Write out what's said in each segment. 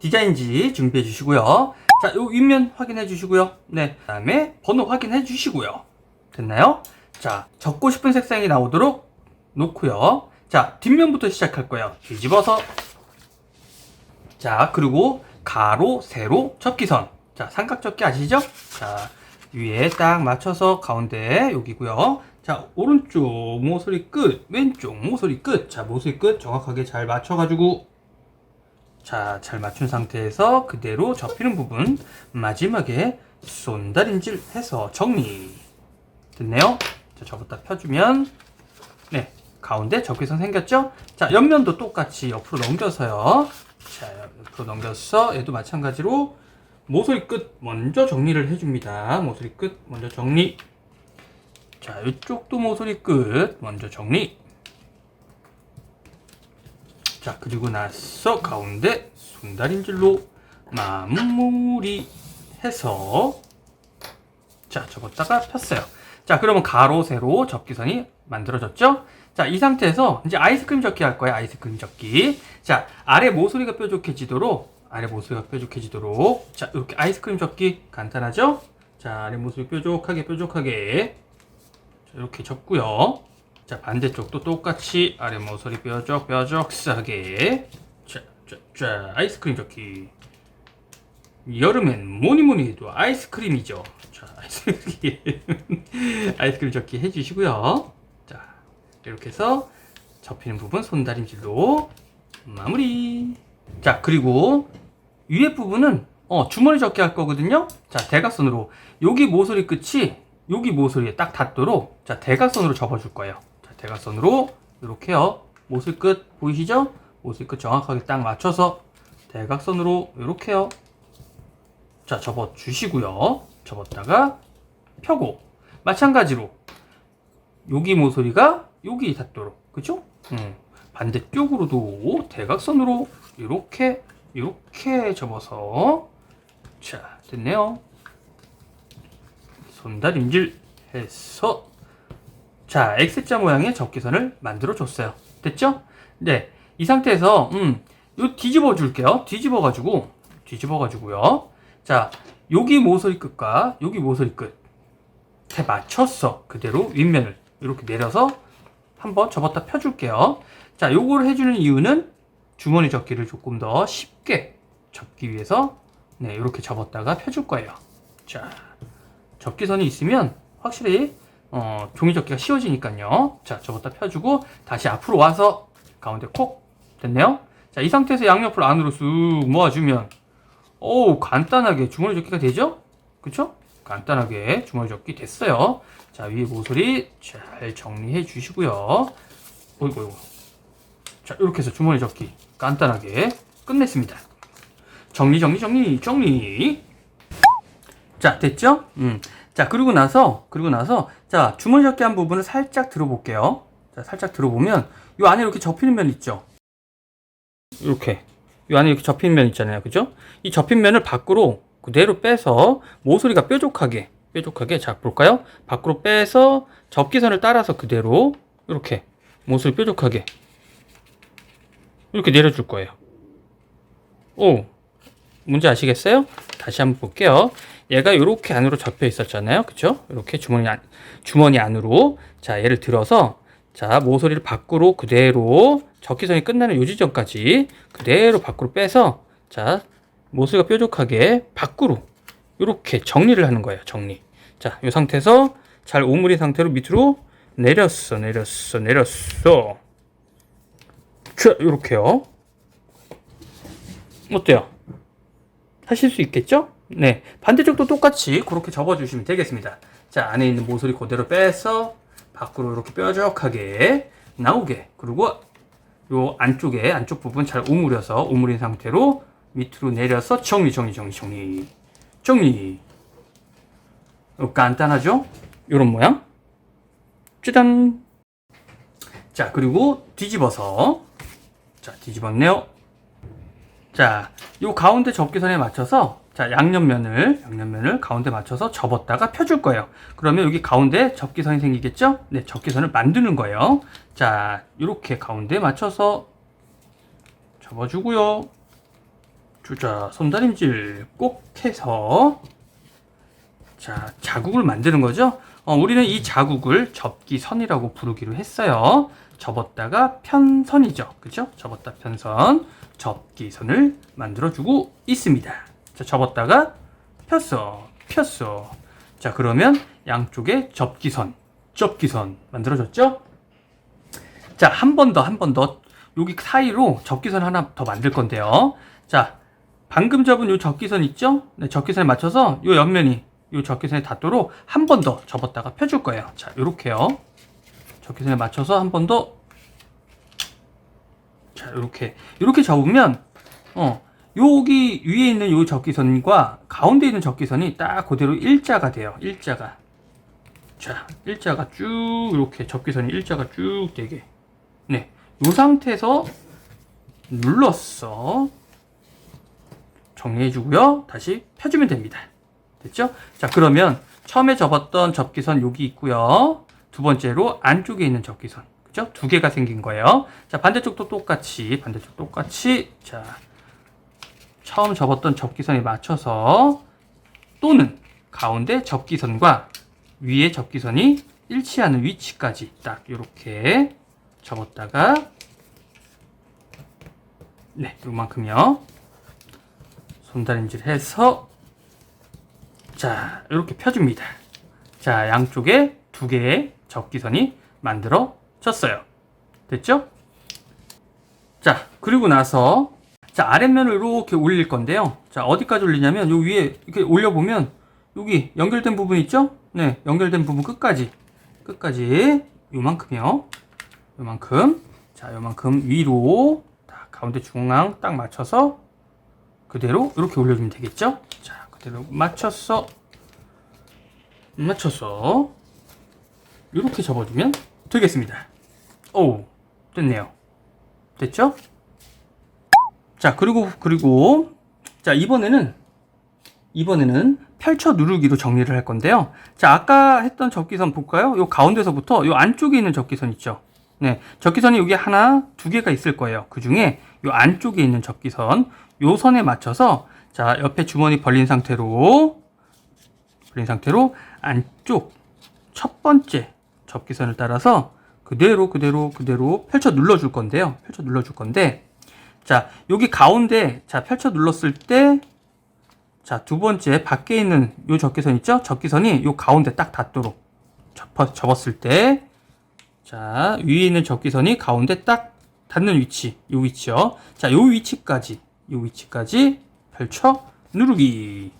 디자인지 준비해 주시고요. 자, 요 윗면 확인해 주시고요. 네. 그 다음에 번호 확인해 주시고요. 됐나요? 자, 적고 싶은 색상이 나오도록 놓고요. 자, 뒷면부터 시작할 거예요. 뒤집어서. 자, 그리고 가로, 세로, 접기선. 자, 삼각접기 아시죠? 자, 위에 딱 맞춰서 가운데 여기고요. 자, 오른쪽 모서리 끝, 왼쪽 모서리 끝. 자, 모서리 끝 정확하게 잘 맞춰가지고 자, 잘 맞춘 상태에서 그대로 접히는 부분 마지막에 손다림질 해서 정리. 됐네요. 자, 접었다 펴주면 네, 가운데 접기선 생겼죠? 자, 옆면도 똑같이 옆으로 넘겨서요. 자, 옆으로 넘겨서 얘도 마찬가지로 모서리 끝 먼저 정리를 해줍니다. 모서리 끝 먼저 정리. 자, 이쪽도 모서리 끝 먼저 정리. 자, 그리고 나서 가운데 손다림질로 마무리 해서 자, 접었다가 폈어요. 자, 그러면 가로, 세로 접기선이 만들어졌죠? 자, 이 상태에서 이제 아이스크림 접기 할 거예요. 아이스크림 접기. 자, 아래 모서리가 뾰족해지도록, 아래 모서리가 뾰족해지도록. 자, 이렇게 아이스크림 접기 간단하죠? 자, 아래 모서리 뾰족하게, 뾰족하게. 자, 이렇게 접고요. 자, 반대쪽도 똑같이 아래 모서리 뾰족, 뾰족하게. 자, 자, 자, 아이스크림 접기. 여름엔 뭐니 뭐니 해도 아이스크림이죠. 자, 아이스크림, 아이스크림 접기 해주시고요. 자, 이렇게 해서 접히는 부분 손다림질로 마무리. 자, 그리고 위에 부분은 어, 주머니 접기 할 거거든요. 자, 대각선으로 여기 모서리 끝이 여기 모서리에 딱 닿도록 자, 대각선으로 접어줄 거예요. 자, 대각선으로 이렇게요. 모서리 끝 보이시죠? 모서리 끝 정확하게 딱 맞춰서 대각선으로 이렇게요. 자, 접어 주시고요. 접었다가 펴고 마찬가지로 여기 모서리가 여기 닿도록 그죠? 음, 반대쪽으로도 대각선으로 이렇게 이렇게 접어서 자 됐네요. 손다림질 해서 자 X자 모양의 접기선을 만들어 줬어요. 됐죠? 네, 이 상태에서 음, 요 뒤집어 줄게요. 뒤집어 가지고 뒤집어 가지고요. 자, 여기 모서리 끝과 여기 모서리 끝 에 맞췄어. 그대로 윗면을 이렇게 내려서 한번 접었다 펴줄게요. 자, 요거를 해주는 이유는 주머니 접기를 조금 더 쉽게 접기 위해서 네, 이렇게 접었다가 펴줄 거예요. 자, 접기선이 있으면 확실히 어, 종이 접기가 쉬워지니까요. 자, 접었다 펴주고 다시 앞으로 와서 가운데 콕 됐네요. 자, 이 상태에서 양옆을 안으로 쑥 모아주면 오 간단하게 주머니 접기가 되죠? 그쵸? 간단하게 주머니 접기 됐어요. 자 위에 모서리 잘 정리해 주시고요. 어이구 어이구. 자 이렇게 해서 주머니 접기 간단하게 끝냈습니다. 정리 정리 정리 정리. 자 됐죠? 음. 자 그리고 나서 그리고 나서 자 주머니 접기 한 부분을 살짝 들어볼게요. 자 살짝 들어보면 이 안에 이렇게 접히는 면 있죠? 이렇게 이 안에 이렇게 접힌 면 있잖아요. 그죠? 이 접힌 면을 밖으로 그대로 빼서 모서리가 뾰족하게, 뾰족하게, 자, 볼까요? 밖으로 빼서 접기선을 따라서 그대로 이렇게 모서리 뾰족하게 이렇게 내려줄 거예요. 오, 문제 아시겠어요? 다시 한번 볼게요. 얘가 이렇게 안으로 접혀 있었잖아요. 그죠? 이렇게 주머니 안, 주머니 안으로. 자, 얘를 들어서 자, 모서리를 밖으로 그대로 적기선이 끝나는 요 지점까지 그대로 밖으로 빼서 자, 모서리가 뾰족하게 밖으로 이렇게 정리를 하는 거예요. 정리. 자, 이 상태에서 잘 오므린 상태로 밑으로 내렸어, 내렸어, 내렸어. 자, 이렇게요. 어때요? 하실 수 있겠죠? 네. 반대쪽도 똑같이 그렇게 접어주시면 되겠습니다. 자, 안에 있는 모서리 그대로 빼서 밖으로 이렇게 뾰족하게 나오게. 그리고 요 안쪽에, 안쪽 부분 잘 오므려서, 오므린 상태로 밑으로 내려서 정리, 정리, 정리, 정리. 정리. 요 간단하죠? 요런 모양. 짜잔! 자, 그리고 뒤집어서. 자, 뒤집었네요. 자, 요 가운데 접기선에 맞춰서 자, 양옆면을 양옆면을 가운데 맞춰서 접었다가 펴줄 거예요. 그러면 여기 가운데 접기선이 생기겠죠? 네, 접기선을 만드는 거예요. 자, 이렇게 가운데 맞춰서 접어주고요. 자, 손다림질 꼭 해서 자, 자국을 만드는 거죠. 어, 우리는 이 자국을 접기선이라고 부르기로 했어요. 접었다가 편선이죠. 그죠? 접었다 편선. 접기선을 만들어주고 있습니다. 자, 접었다가 폈어. 폈어. 자, 그러면 양쪽에 접기선, 접기선 만들어졌죠? 자, 한 번 더, 한 번 더. 여기 사이로 접기선 하나 더 만들 건데요. 자, 방금 접은 요 접기선 있죠? 네, 접기선에 맞춰서 요 옆면이 요 접기선에 닿도록 한 번 더 접었다가 펴줄 거예요. 자, 요렇게요. 접기선에 맞춰서 한 번 더. 자, 요렇게. 요렇게 접으면, 어, 여기 위에 있는 요 접기선과 가운데 있는 접기선이 딱 그대로 일자가 돼요. 일자가. 자, 일자가 쭉, 이렇게 접기선이 일자가 쭉 되게. 네. 요 상태에서 눌렀어. 정리해 주고요. 다시 펴주면 됩니다. 됐죠? 자, 그러면 처음에 접었던 접기선 여기 있고요. 두 번째로 안쪽에 있는 접기선. 그죠? 두 개가 생긴 거예요. 자, 반대쪽도 똑같이, 반대쪽 똑같이. 자, 처음 접었던 접기선에 맞춰서 또는 가운데 접기선과 위에 접기선이 일치하는 위치까지 딱 이렇게 접었다가 네, 요만큼요. 손다림질 해서 자, 이렇게 펴줍니다. 자, 양쪽에 두 개의 접기선이 만들어졌어요. 됐죠? 자, 그리고 나서 자, 아랫면을 이렇게 올릴 건데요. 자, 어디까지 올리냐면 요 위에 이렇게 올려보면 여기 연결된 부분 있죠? 네, 연결된 부분 끝까지 끝까지 요만큼이요. 요만큼 자, 요만큼 위로 딱 가운데 중앙 딱 맞춰서 그대로 이렇게 올려주면 되겠죠? 자, 그대로 맞춰서 맞춰서 이렇게 접어주면 되겠습니다. 오, 됐네요. 됐죠? 자, 그리고 그리고 자, 이번에는 이번에는 펼쳐 누르기로 정리를 할 건데요. 자, 아까 했던 접기선 볼까요? 요 가운데서부터 요 안쪽에 있는 접기선 있죠. 네, 접기선이 여기 하나, 두 개가 있을 거예요. 그 중에 요 안쪽에 있는 접기선, 요 선에 맞춰서 자, 옆에 주머니 벌린 상태로 벌린 상태로 안쪽 첫 번째 접기선을 따라서 그대로 그대로 그대로 펼쳐 눌러 줄 건데요. 펼쳐 눌러 줄 건데 자, 여기 가운데 자, 펼쳐 눌렀을 때 자, 두 번째 밖에 있는 요 접기선 있죠? 접기선이 요 가운데 딱 닿도록 접어, 접었을 때 자, 위에 있는 접기선이 가운데 딱 닿는 위치, 요 위치요. 자, 요 위치까지, 요 위치까지 펼쳐 누르기.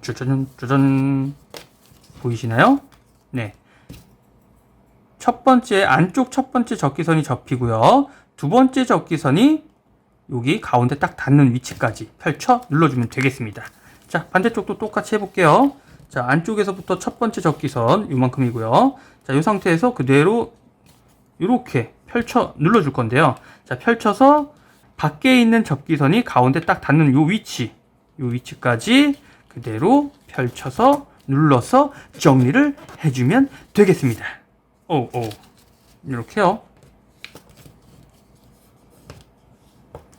짜잔, 짜잔. 보이시나요? 네. 첫 번째, 안쪽 첫 번째 접기선이 접히고요. 두 번째 접기선이 여기 가운데 딱 닿는 위치까지 펼쳐 눌러주면 되겠습니다. 자, 반대쪽도 똑같이 해볼게요. 자, 안쪽에서부터 첫 번째 접기선 요만큼이고요. 자, 이 상태에서 그대로 이렇게 펼쳐 눌러줄 건데요. 자, 펼쳐서 밖에 있는 접기선이 가운데 딱 닿는 요 위치, 요 위치까지 그대로 펼쳐서 눌러서 정리를 해주면 되겠습니다. 오, 오. 이렇게요.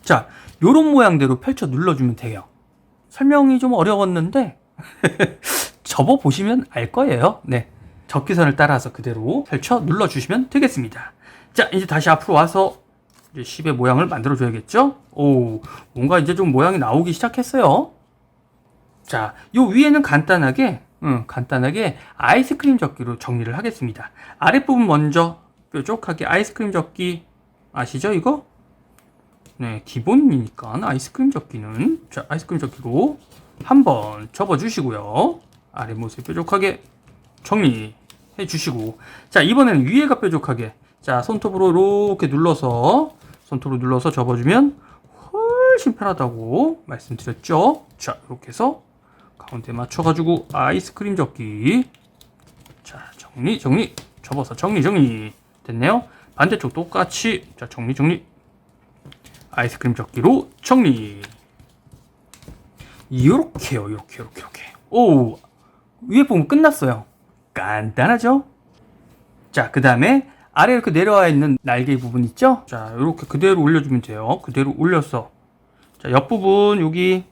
자, 요런 모양대로 펼쳐 눌러주면 돼요. 설명이 좀 어려웠는데, 접어 보시면 알 거예요. 네. 접기선을 따라서 그대로 펼쳐 눌러주시면 되겠습니다. 자, 이제 다시 앞으로 와서 이제 10의 모양을 만들어 줘야겠죠? 오, 뭔가 이제 좀 모양이 나오기 시작했어요. 자, 요 위에는 간단하게, 음, 간단하게 아이스크림 접기로 정리를 하겠습니다. 아랫부분 먼저 뾰족하게 아이스크림 접기 아시죠, 이거? 네, 기본이니까 아이스크림 접기는 자, 아이스크림 접기로 한번 접어 주시고요. 아래 모습 뾰족하게 정리해 주시고. 자, 이번에는 위에가 뾰족하게. 자, 손톱으로 이렇게 눌러서 손톱으로 눌러서 접어 주면 훨씬 편하다고 말씀드렸죠. 자, 이렇게 해서 가운데 맞춰 가지고 아이스크림 접기. 자, 정리 정리. 접어서 정리 정리. 됐네요. 반대쪽 똑같이. 자, 정리 정리 아이스크림 접기로 정리. 이렇게요, 이렇게, 이렇게, 이렇게. 오, 위에 보면 끝났어요. 간단하죠? 자, 그 다음에 아래 이렇게 내려와 있는 날개 부분 있죠? 자, 이렇게 그대로 올려주면 돼요. 그대로 올려서. 자, 옆 부분 여기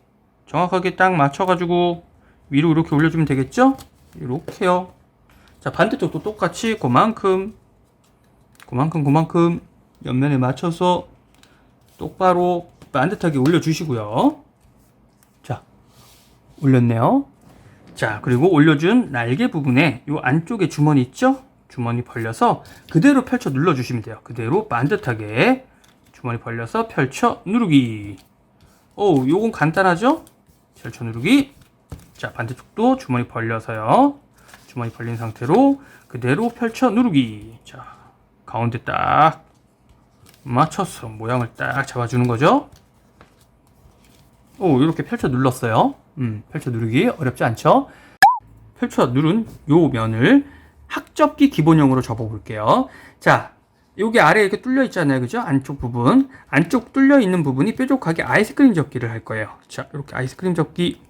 정확하게 딱 맞춰가지고 위로 이렇게 올려주면 되겠죠? 이렇게요. 자, 반대쪽도 똑같이 그만큼, 그만큼, 그만큼 옆면에 맞춰서 똑바로 반듯하게 올려주시고요. 자, 올렸네요. 자, 그리고 올려준 날개 부분에 이 안쪽에 주머니 있죠? 주머니 벌려서 그대로 펼쳐 눌러주시면 돼요. 그대로 반듯하게 주머니 벌려서 펼쳐 누르기. 오, 요건 간단하죠? 펼쳐 누르기. 자, 반대쪽도 주머니 벌려서요. 주머니 벌린 상태로 그대로 펼쳐 누르기. 자, 가운데 딱 맞춰서 모양을 딱 잡아주는 거죠. 오, 이렇게 펼쳐 눌렀어요. 음, 펼쳐 누르기 어렵지 않죠? 펼쳐 누른 요 면을 학접기 기본형으로 접어 볼게요. 자, 여기 아래에 이렇게 뚫려 있잖아요. 그죠? 안쪽 부분. 안쪽 뚫려 있는 부분이 뾰족하게 아이스크림 접기를 할 거예요. 자, 이렇게 아이스크림 접기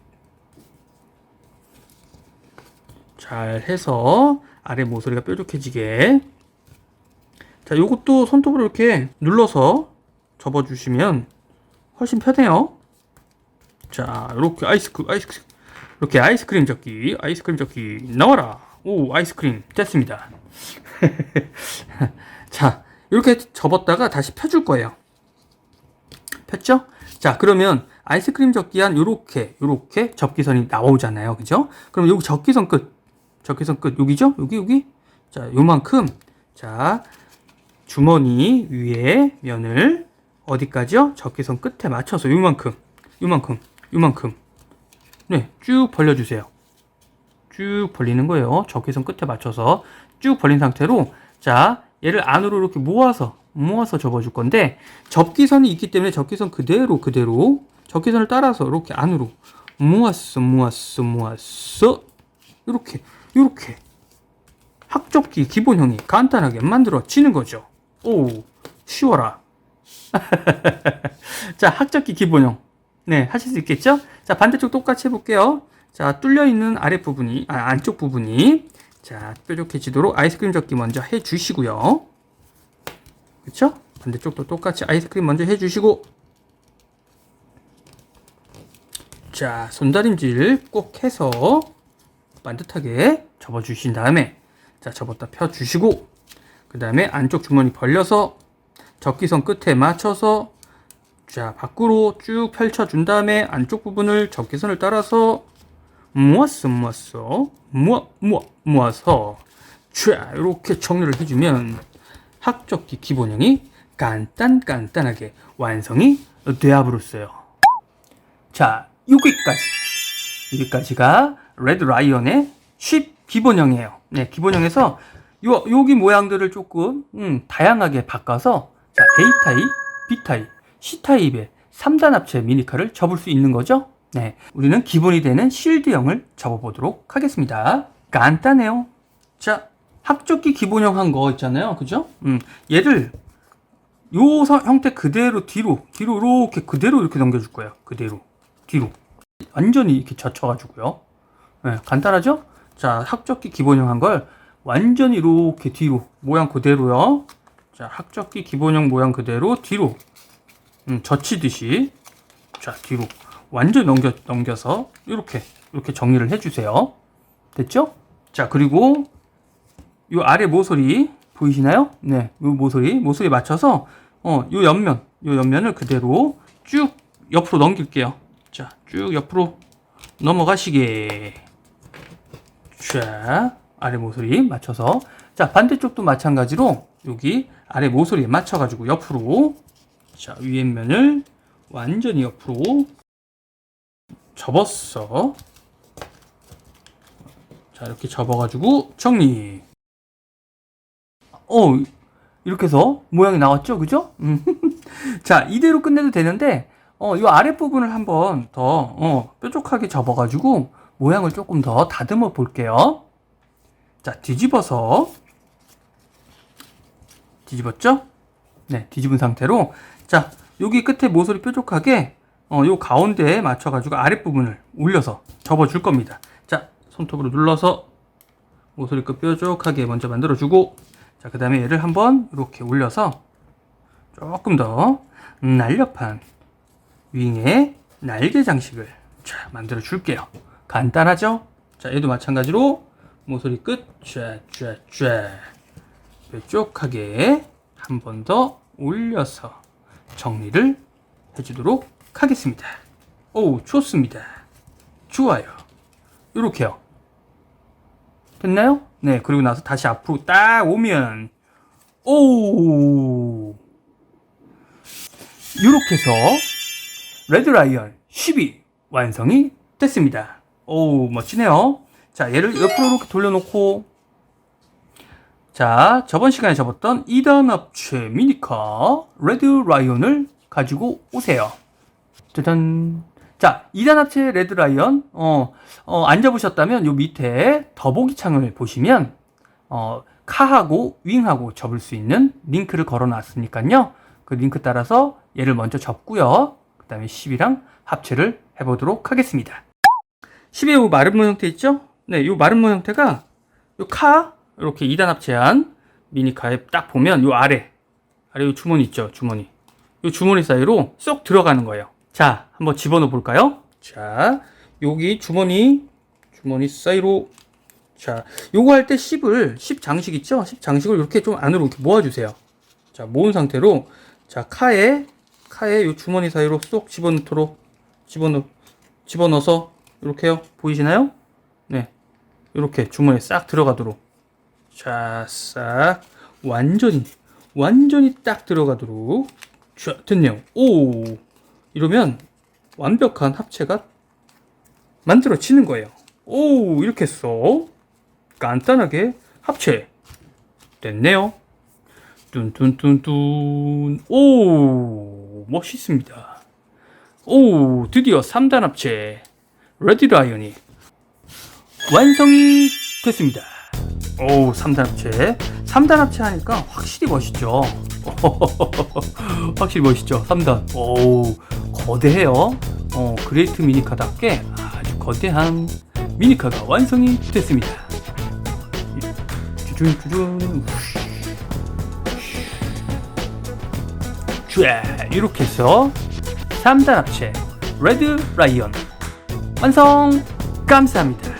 잘 해서 아래 모서리가 뾰족해지게 자, 요것도 손톱으로 이렇게 눌러서 접어 주시면 훨씬 편해요. 자, 이렇게 아이스크 아이스크림 이렇게 아이스크림 접기, 아이스크림 접기 나와라. 오, 아이스크림 됐습니다. 자, 이렇게 접었다가 다시 펴줄 거예요. 폈죠? 자, 그러면 아이스크림 접기 한 요렇게, 요렇게 접기선이 나오잖아요. 그죠? 그럼 여기 접기선 끝, 접기선 끝, 여기죠? 여기, 여기. 자, 요만큼. 자, 주머니 위에 면을 어디까지요? 접기선 끝에 맞춰서 요만큼, 요만큼, 요만큼. 네, 쭉 벌려주세요. 쭉 벌리는 거예요. 접기선 끝에 맞춰서 쭉 벌린 상태로 자 얘를 안으로 이렇게 모아서 모아서 접어줄 건데 접기선이 있기 때문에 접기선 그대로 그대로 접기선을 따라서 이렇게 안으로 모았어 모았어 모았어 이렇게 이렇게 학접기 기본형이 간단하게 만들어지는 거죠. 오 쉬워라. 자 학접기 기본형 네 하실 수 있겠죠? 자 반대쪽 똑같이 해볼게요. 자, 뚫려 있는 아랫 부분이, 아, 안쪽 부분이, 자, 뾰족해지도록 아이스크림 접기 먼저 해 주시고요. 그쵸? 반대쪽도 똑같이 아이스크림 먼저 해 주시고, 자, 손다림질 꼭 해서 반듯하게 접어 주신 다음에, 자, 접었다 펴 주시고, 그 다음에 안쪽 주머니 벌려서 접기선 끝에 맞춰서 자, 밖으로 쭉 펼쳐준 다음에 안쪽 부분을 접기선을 따라서 모았어 모았어 모아 모아 모아서 자 이렇게 정리를 해주면 학적기 기본형이 간단 간단하게 완성이 되어버렸어요. 자 여기까지 여기까지가 레드 라이언의 쉽 기본형이에요. 네 기본형에서 요 여기 모양들을 조금 음, 다양하게 바꿔서 자 A 타입, B 타입, C 타입의 3단 합체 미니카를 접을 수 있는 거죠. 네, 우리는 기본이 되는 실드형을 접어보도록 하겠습니다. 간단해요. 자, 합조기 기본형 한 거 있잖아요. 그죠? 음, 얘를 요 서- 형태 그대로 뒤로, 뒤로 이렇게 그대로 이렇게 넘겨줄 거예요. 그대로. 뒤로. 완전히 이렇게 젖혀가지고요. 네, 간단하죠? 자, 합적기 기본형 한걸 완전히 이렇게 뒤로, 모양 그대로요. 자, 합적기 기본형 모양 그대로 뒤로, 음, 젖히듯이, 자, 뒤로. 완전 넘겨, 넘겨서 이렇게 이렇게 정리를 해주세요. 됐죠? 자 그리고 이 아래 모서리 보이시나요? 네, 이 모서리 모서리 맞춰서 어, 요 옆면 요 옆면을 그대로 쭉 옆으로 넘길게요. 자, 쭉 옆으로 넘어가시게. 자, 아래 모서리 맞춰서 자 반대쪽도 마찬가지로 여기 아래 모서리에 맞춰가지고 옆으로 자 위에 면을 완전히 옆으로 접었어. 자, 이렇게 접어가지고 정리. 어, 이렇게 해서 모양이 나왔죠? 그죠? 음. 자, 이대로 끝내도 되는데, 어, 이 아랫부분을 한번 더, 어, 뾰족하게 접어가지고 모양을 조금 더 다듬어 볼게요. 자, 뒤집어서. 뒤집었죠? 네, 뒤집은 상태로. 자, 여기 끝에 모서리 뾰족하게 어, 요 가운데에 맞춰가지고 아랫부분을 올려서 접어줄 겁니다. 자, 손톱으로 눌러서 모서리 끝 뾰족하게 먼저 만들어주고, 자, 그 다음에 얘를 한번 이렇게 올려서 조금 더 날렵한 윙의 날개 장식을 자, 만들어 줄게요. 간단하죠? 자, 얘도 마찬가지로 모서리 끝, 쫙. 뾰족하게 한 번 더 올려서 정리를 해주도록 하겠습니다. 오, 좋습니다. 좋아요. 이렇게요. 됐나요? 네, 그리고 나서 다시 앞으로 딱 오면, 오! 이렇게 해서, 레드 라이언 10이 완성이 됐습니다. 오, 멋지네요. 자, 얘를 옆으로 이렇게 돌려놓고, 자, 저번 시간에 접었던 2단 합체 미니카 레드 라이언을 가지고 오세요. 짜잔. 자, 2단 합체 레드 라이언, 어, 어, 안 접으셨다면 요 밑에 더보기 창을 보시면, 어, 카하고 윙하고 접을 수 있는 링크를 걸어 놨으니까요. 그 링크 따라서 얘를 먼저 접고요. 그 다음에 10이랑 합체를 해보도록 하겠습니다. 10의 요 마름모 형태 있죠? 네, 요 마름모 형태가 요 카, 이렇게 2단 합체한 미니카에 딱 보면 요 아래, 아래 요 주머니 있죠? 주머니. 요 주머니 사이로 쏙 들어가는 거예요. 자, 한번 집어넣어 볼까요? 자, 여기 주머니, 주머니 사이로, 자, 요거 할 때 10을, 10 장식 있죠? 10 장식을 이렇게 좀 안으로 이렇게 모아주세요. 자, 모은 상태로, 자, 카에, 카에 요 주머니 사이로 쏙 집어넣도록, 집어넣, 집어넣어서, 이렇게요. 보이시나요? 네. 이렇게 주머니에 싹 들어가도록. 자, 싹, 완전히, 완전히 딱 들어가도록. 자, 됐네요. 오! 이러면 완벽한 합체가 만들어지는 거예요. 오, 이렇게 해서 간단하게 합체 됐네요. 뚠뚠뚠뚠. 오, 멋있습니다. 오, 드디어 3단 합체 레디라이언이 완성이 됐습니다. 오, 3단 합체. 3단 합체 하니까 확실히 멋있죠. 확실히 멋있죠. 3단. 오, 거대해요. 어, 그레이트 미니카답게 아주 거대한 미니카가 완성이 됐습니다. 이렇게 해서 3단 합체 레드 라이언 완성! 감사합니다.